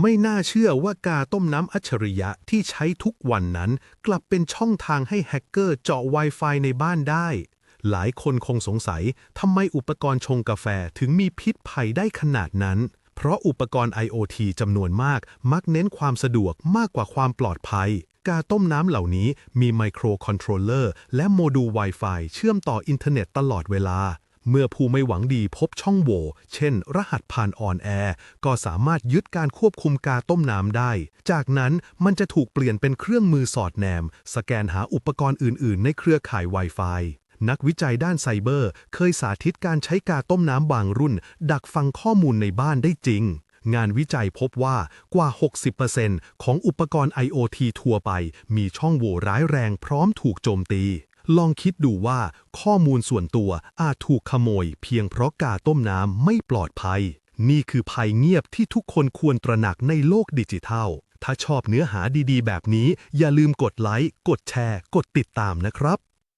ไม่น่าเชื่อว่ากาต้มน้ำอัจฉริยะที่ใช้ทุกวันนั้น กลับเป็นช่องทางให้แฮกเกอร์เจาะ Wi-Fi ในบ้านได้ หลายคนคงสงสัยทำไมอุปกรณ์ชงกาแฟถึงมีพิษภัยได้ขนาดนั้น เพราะอุปกรณ์ IoT จำนวนมาก มักเน้นความสะดวกมากกว่าความปลอดภัย กาต้มน้ำเหล่านี้มีไมโครคอนโทรลเลอร์และโมดูล Wi-Fi เชื่อมต่ออินเทอร์เน็ตตลอดเวลา เมื่อผู้ไม่หวังดีพบช่องโหว่เช่น รหัสผ่านออนแอร์ก็สามารถยึดการควบคุมกาต้มน้ำได้ จากนั้นมันจะถูกเปลี่ยนเป็นเครื่องมือสอดแนม สแกนหาอุปกรณ์อื่น ๆ ในเครือข่าย Wi-Fi นักวิจัยด้านไซเบอร์ เคยสาธิตการใช้กาต้มน้ำบางรุ่น ดักฟังข้อมูลในบ้านได้จริง งานวิจัยพบว่ากว่า 60%ของอุปกรณ์ IoT ทั่วไป มีช่องโหว่ร้ายแรงพร้อมถูกโจมตี ลองคิดดูว่าข้อมูลส่วนตัวอาจถูกขโมย เพียงเพราะกาต้มน้ำไม่ปลอดภัย นี่คือภัยเงียบที่ทุกคนควรตระหนักในโลกดิจิทัล ถ้าชอบเนื้อหาดีๆ แบบนี้ อย่าลืมกดไลค์ กดแชร์ กดติดตามนะครับ